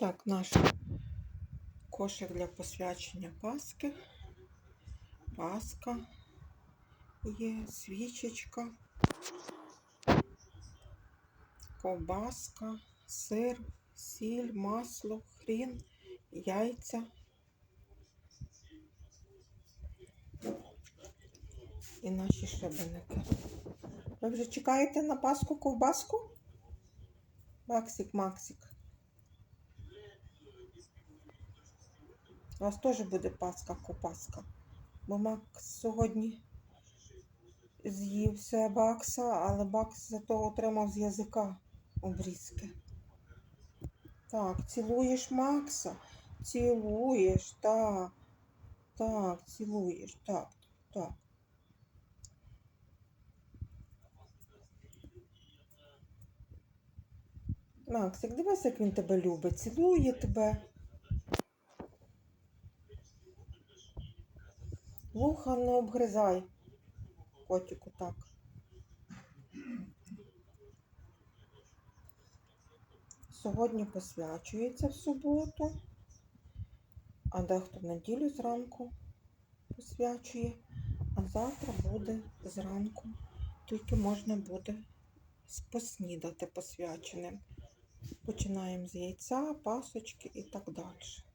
Так, наш кошик для посвячення Паски. Паска є, свічечка, ковбаска, сир, сіль, масло, хрін, яйця. І наші шибеники. Ви вже чекаєте на Пасху ковбаску? Максик, Максик. У вас теж буде паска копаска. Бо Макс сьогодні з'їв все бакса, але бакс зато отримав з язика обрізки. Так, цілуєш Макса? Цілуєш, так. Так, цілуєш, так, так. Максик, дивись, як він тебе любить, цілує тебе. Вуха не обгризай. Котику так. Сьогодні посвячується в суботу, а дехто в неділю зранку посвячує, а завтра буде зранку. Тільки можна буде поснідати посвяченим. Починаємо з яйця, пасочки і так далі.